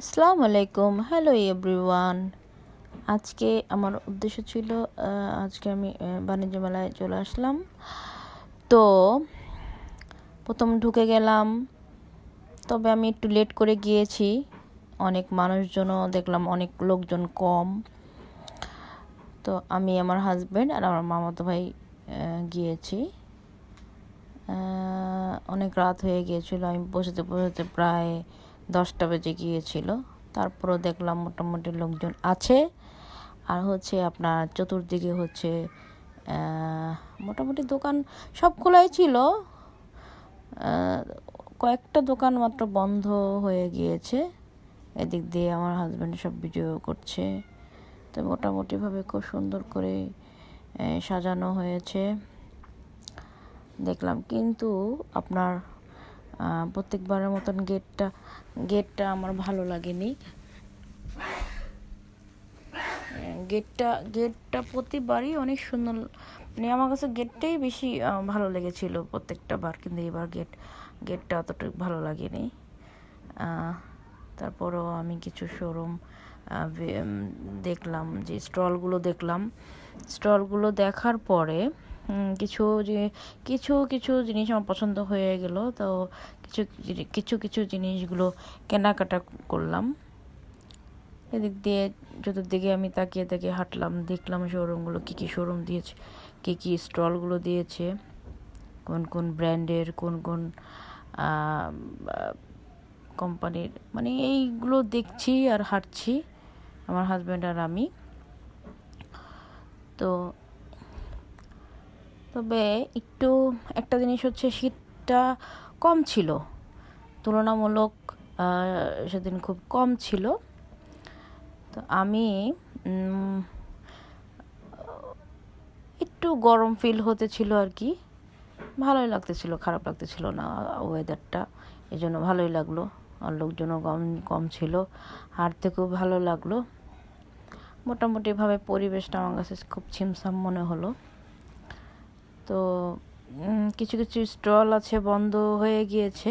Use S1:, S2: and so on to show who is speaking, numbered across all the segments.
S1: আসসালামু আলাইকুম। Hello everyone আজকে আমার উদ্দেশ্য ছিল আজকে আমি বাণিজ্য মেলায় চলে আসলাম। তো প্রথম ঢুকে গেলাম। তবে আমি একটু লেট করে গিয়েছি। অনেক মানুষজনও দেখলাম, অনেক লোকজন কম। তো আমি, আমার হাজব্যান্ড আর আমার মামাতো ভাই গিয়েছি। অনেক রাত হয়ে গিয়েছিল। আমি বসেতে বসেতে প্রায় দশটা বেজে গিয়েছিল। তারপরও দেখলাম মোটামুটি লোকজন আছে। আর হচ্ছে আপনার চতুর্দিকে হচ্ছে মোটামুটি দোকান সব খোলাই ছিল কয়েকটা দোকান মাত্র বন্ধ হয়ে গিয়েছে। এদিক দিয়ে আমার হাজব্যান্ড সব ভিডিও করছে। তো মোটামুটিভাবে খুব সুন্দর করে সাজানো হয়েছে। দেখলাম কিন্তু আপনার প্রত্যেকবারের মতন গেটটা গেটটা আমার ভালো লাগেনি। গেটটা গেটটা প্রতিবারই অনেক সুন্দর মানে আমার কাছে গেটটাই বেশি ভালো লেগেছিল প্রত্যেকটা বার, কিন্তু এবার গেট, গেটটা অতটুকু ভালো লাগেনি। তারপরেও আমি কিছু শোরুম দেখলাম, যে স্টলগুলো দেখলাম। স্টলগুলো দেখার পরে কিছু যে, কিছু কিছু জিনিস আমার পছন্দ হয়ে গেল। তো কিছু কিছু কিছু জিনিসগুলো কেনাকাটা করলাম। এদিক দিয়ে চতুর্দিকে আমি তাকিয়ে তাকিয়ে হাঁটলাম, দেখলাম শোরুমগুলো কী কী শোরুম দিয়েছে, কী কী স্টলগুলো দিয়েছে, কোন কোন ব্র্যান্ডের কোন কোন কোম্পানির মানে এইগুলো দেখছি আর হাঁটছি, আমার হাজব্যান্ড আর আমি। তো তবে একটু, একটা জিনিস হচ্ছে শীতটা কম ছিল। তুলনামূলক সেদিন খুব কম ছিল। তো আমি একটু গরম ফিল হতেছিল আর কি। ভালোই লাগতেছিল, খারাপ লাগতেছিল না ওয়েদারটা এই জন্য ভালোই লাগল। আর লোকজনও কম কম ছিল। হাঁটতে খুব ভালো লাগল। মোটামুটিভাবে পরিবেশটা আমার কাছে খুব ছিমছাম মনে হলো। তো কিছু কিছু স্টল আছে বন্ধ হয়ে গিয়েছে।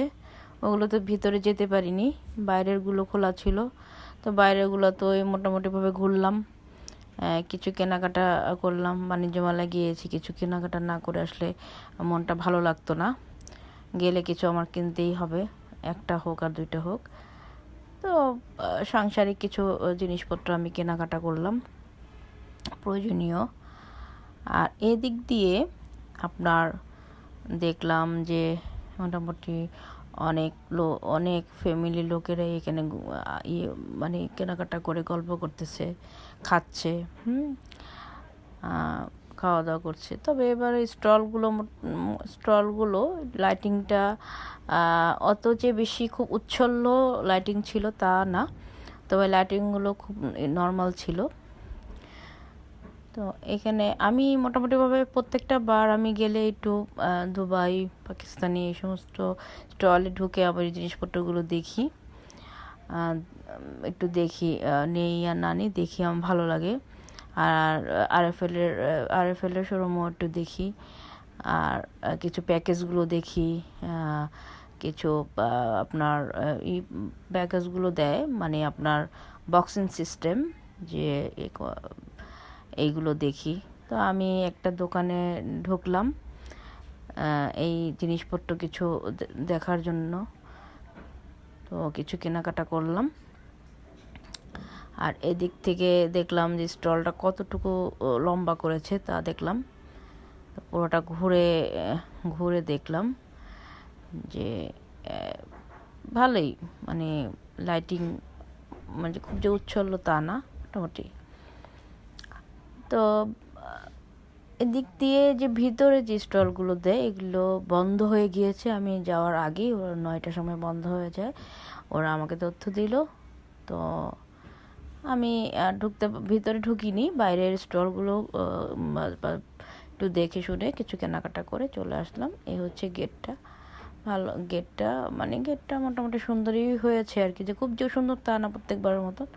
S1: ওগুলো তো ভিতরে যেতে পারিনি বাইরেরগুলো খোলা ছিল। তো বাইরেরগুলো তো ওই মোটামুটিভাবে ঘুরলাম। কিছু কেনাকাটা করলাম, বাণিজ্য মেলায় গিয়েছি। কিছু কেনাকাটা না করে আসলে মনটা ভালো লাগতো না। গেলে কিছু আমার কিনতেই হবে, একটা হোক আর দুইটা হোক। তো সাংসারিক কিছু জিনিসপত্র আমি কেনাকাটা করলাম। প্রয়োজনীয়। আর এদিক দিয়ে আপনার দেখলাম যে মোটামুটি অনেক লো, অনেক ফ্যামিলি লোকেরা এখানে ইয়ে মানে কেনাকাটা করে গল্প করতেছে, খাচ্ছে, হুম? খাওয়া দাওয়া করছে। তবে এবার স্টলগুলো স্টলগুলো লাইটিংটা অত যে বেশি খুব উচ্ছল্য লাইটিং ছিল তা না। তবে লাইটিংগুলো খুব নর্মাল ছিল। তো এখানে আমি মোটামুটিভাবে প্রত্যেকটা বার আমি গেলে একটু দুবাই পাকিস্তানি এই সমস্ত স্টলে ঢুকে আবার এই জিনিসপত্রগুলো দেখি। একটু দেখি নেই আর না নেই দেখি আমার ভালো লাগে। আর আরএফএলের আরএফএলের শোরুমও একটু দেখি। আর কিছু প্যাকেজগুলো দেখি কিছু আপনার আহ, ই প্যাকেজগুলো দেয়। মানে আপনার বক্সিং সিস্টেম যে এইগুলো দেখি। তো আমি একটা দোকানে ঢুকলাম এই জিনিসপত্র কিছু দেখার জন্য। তো কিছু কেনাকাটা করলাম। আর এদিক থেকে দেখলাম যে স্টলটা কতটুকু লম্বা করেছে তা দেখলাম। পুরোটা ঘুরে ঘুরে দেখলাম যে ভালোই মানে লাইটিং মানে খুব যে উচ্ছল্য তা না, মোটামুটি। তো এদিক দিয়ে যে ভিতরে যে স্টলগুলো দেয়, এগুলো বন্ধ হয়ে গিয়েছে। আমি যাওয়ার আগেই ওরা নয়টার সময় বন্ধ হয়ে যায়। ওরা আমাকে তথ্য দিল। তো আমি ঢুকতে, ভিতরে ঢুকিনি। বাইরের স্টলগুলো একটু দেখে শুনে কিছু কেনাকাটা করে চলে আসলাম। এই হচ্ছে গেটটা। ভালো, গেটটা মানে গেটটা মোটামুটি সুন্দরই হয়েছে আর কি। যে খুব যে সুন্দর তা না প্রত্যেকবারের মতন।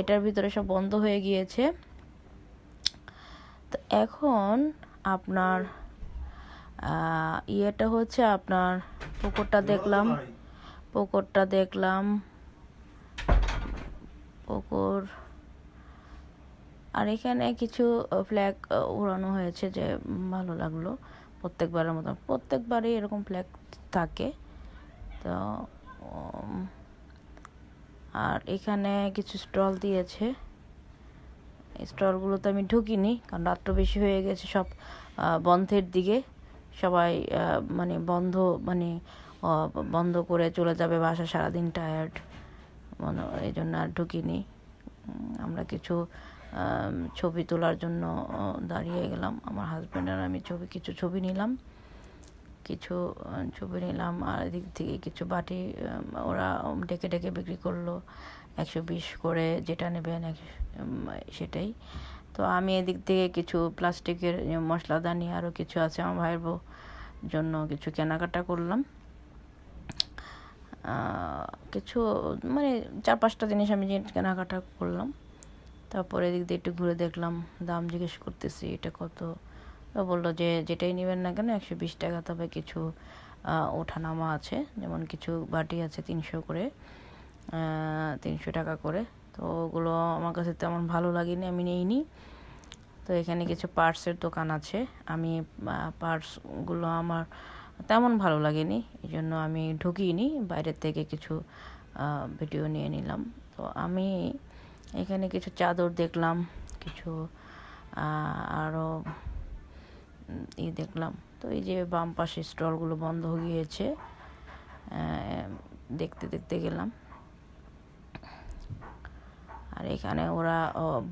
S1: এটার ভিতরে সব বন্ধ হয়ে গিয়েছে। তো এখন আপনার ইয়েটা হচ্ছে আপনার পুকুরটা দেখলাম। পুকুরটা দেখলাম। কুকুর আর এখানে কিছু ফ্ল্যাগ উড়ানো হয়েছে যে ভালো লাগল। প্রত্যেকবারের মতো প্রত্যেকবারই এরকম ফ্ল্যাগ থাকে। তো আর এখানে কিছু স্টল দিয়েছে। স্টলগুলোতে আমি ঢুকিনি, কারণ রাত্র বেশি হয়ে গেছে সব বন্ধের দিকে। সবাই মানে বন্ধ মানে বন্ধ করে চলে যাবে বাসা, সারাদিন টায়ার্ড মানে এই জন্য আর ঢুকিনি। আমরা কিছু ছবি তোলার জন্য দাঁড়িয়ে গেলাম। আমার হাজব্যান্ড আর আমি ছবি, কিছু ছবি নিলাম। কিছু ছবি নিলাম আর এদিক থেকে কিছু বাটি ওরা ডেকে ডেকে বিক্রি করল। একশো বিশ করে যেটা নেবেন সেটাই। তো আমি এদিক থেকে কিছু প্লাস্টিকের মশলাদানি আরও কিছু আছে আমার ভাইয়ের বউ জন্য কিছু কেনাকাটা করলাম। কিছু মানে চার পাঁচটা জিনিস আমি কেনাকাটা করলাম। তারপরে এদিক দিয়ে একটু ঘুরে দেখলাম, দাম জিজ্ঞেস করতেছি এটা কত। বলল যে যেটাই নেবেন না কেন একশো বিশ টাকা তবে কিছু ওঠানামা আছে। যেমন কিছু বাটি আছে তিনশো করে। তিনশো টাকা করে। তো ওগুলো আমার কাছে তেমন ভালো লাগেনি, আমি নিইনি। তো এখানে কিছু পার্টসের দোকান আছে। আমি পার্টসগুলো আমার তেমন ভালো লাগেনি এই জন্য আমি ঢুকিনি। বাইরের থেকে কিছু ভিডিও নিয়ে নিলাম। তো আমি এখানে কিছু চাদর দেখলাম, কিছু আরও ই দেখলাম। তো এই যে বাম পাশে স্টলগুলো বন্ধ হয়ে গিয়েছে দেখতে দেখতে গেলাম। আর এখানে ওরা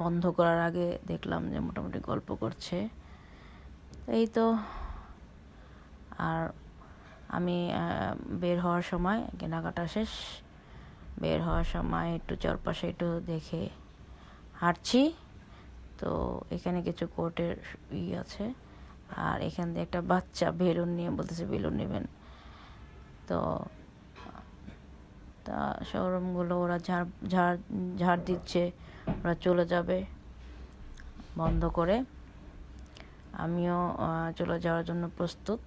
S1: বন্ধ করার আগে দেখলাম যে মোটামুটি গল্প করছে। এই তো। আর আমি বের হওয়ার সময় কেনাকাটা শেষ। বের হওয়ার সময় একটু চারপাশে একটু দেখে হাঁটছি। তো এখানে কিছু কোর্টের ই আছে। আর এখান দিয়ে একটা বাচ্চা বেলুন নিয়ে বলতেছে, বেলুন নেবেন। তো তা শোরুমগুলো ওরা ঝাড় ঝাড় ঝাড় দিচ্ছে, ওরা চলে যাবে বন্ধ করে। আমিও চলে যাওয়ার জন্য প্রস্তুত।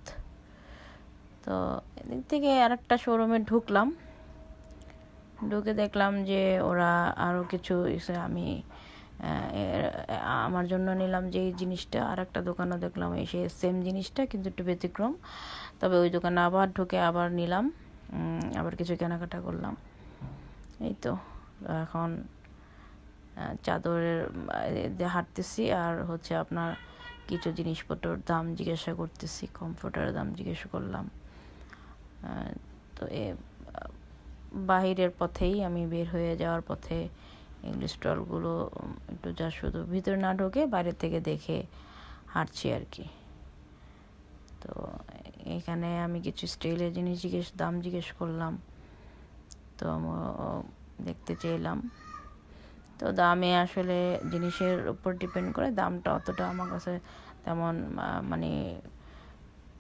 S1: তো এদিক থেকে আরেকটা শোরুমে ঢুকলাম। ঢুকে দেখলাম যে ওরা আরও কিছু আমি আমার জন্য নিলাম যে এই জিনিসটা। আর একটা দোকানও দেখলাম এসে সেম জিনিসটা, কিন্তু একটু ব্যতিক্রম। তবে ওই দোকানে আবার ঢুকে আবার নিলাম। আবার কিছু কেনাকাটা করলাম। এই তো, এখন চাদরের হাঁটতেছি আর হচ্ছে আপনার কিছু জিনিসপত্রর দাম জিজ্ঞাসা করতেছি কমফোর্টারের দাম জিজ্ঞাসা করলাম। তো এ, বাহিরের পথেই আমি বের হয়ে যাওয়ার পথে এগুলি স্টলগুলো একটু যা শুধু ভিতরে না ঢোকে বাইরে থেকে দেখে হাঁটছি আর কি। তো এখানে আমি কিছু স্টিলের জিনিস জিজ্ঞেস, দাম জিজ্ঞেস করলাম। তো দেখতে চাইলাম। তো দামে আসলে জিনিসের উপর ডিপেন্ড করে দামটা অতটা আমার কাছে তেমন মানে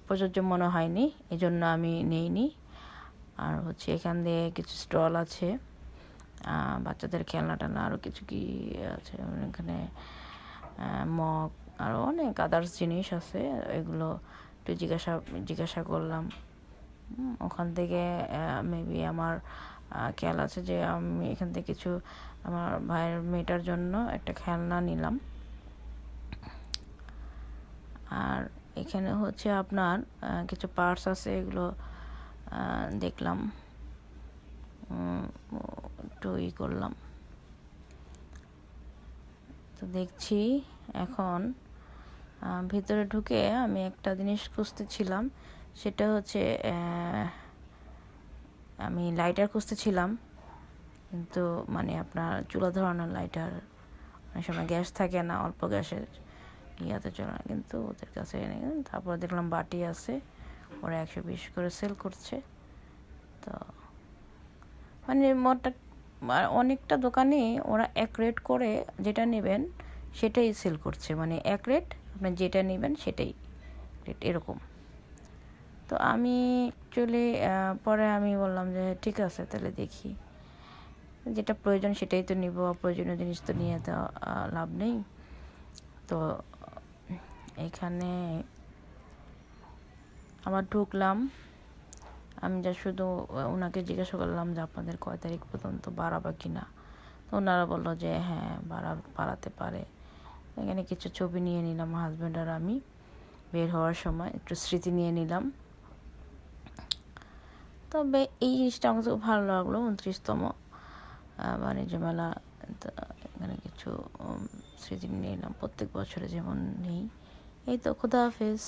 S1: প্রযোজ্য মনে হয়নি। এই জন্য আমি নেইনি। আর হচ্ছে এখান দিয়ে কিছু স্টল আছে। বাচ্চাদের খেলনা টেলনা আরও কিছু কি আছে? এখানে মগ আরও অনেক আদার্স জিনিস আছে। এগুলো একটু জিজ্ঞাসা জিজ্ঞাসা করলাম। ওখান থেকে মেবি আমার খেয়াল আছে যে আমি এখান থেকে কিছু আমার ভাইয়ের মেয়েটার জন্য একটা খেলনা নিলাম। আর এখানে হচ্ছে আপনার কিছু পার্টস আছে এগুলো দেখলাম। একটু ই করলাম। তো দেখছি এখন ভিতরে ঢুকে আমি একটা জিনিস খুঁজতেছিলাম। সেটা হচ্ছে আমি লাইটার খুঁজতেছিলাম। কিন্তু মানে আপনার চুলা ধরানোর লাইটার অনেক সময় গ্যাস থাকে না, অল্প গ্যাসের ইয়াতে চলে না, কিন্তু ওদের কাছে তারপর দেখলাম বাটি আছে, ওরা একশো বিশ করে সেল করছে। তো মানে মোটা অনেকটা দোকানে ওরা এক রেট করে যেটা নেবেন, সেটাই সেল করছে। মানে এক রেট আপনি যেটা নেবেন সেটাই এরকম। তো আমি অ্যাকচুয়ালি পরে আমি বললাম যে ঠিক আছে তাহলে দেখি। যেটা প্রয়োজন সেটাই তো নিব, অপ্রয়োজনীয় জিনিস তো নিয়ে তো লাভ নেই। তো এখানে আবার ঢুকলাম। আমি যা শুধু ওনাকে জিজ্ঞাসা করলাম যে আপনাদের কয় তারিখ পর্যন্ত বাড়াবা কিনা? তো ওনারা বলল যে হ্যাঁ বাড়া, বাড়াতে পারে। এখানে কিছু ছবি নিয়ে নিলাম হাজব্যান্ড আর আমি। বের হওয়ার সময় একটু স্মৃতি নিয়ে নিলাম। তবে এই জিনিসটা আমার খুব ভালো লাগল, উনত্রিশতম বাণিজ্য মেলা। এখানে কিছু স্মৃতি নিয়ে নিলাম, প্রত্যেক বছরে যেমন নেই। এই তো, খুদা হাফেজ।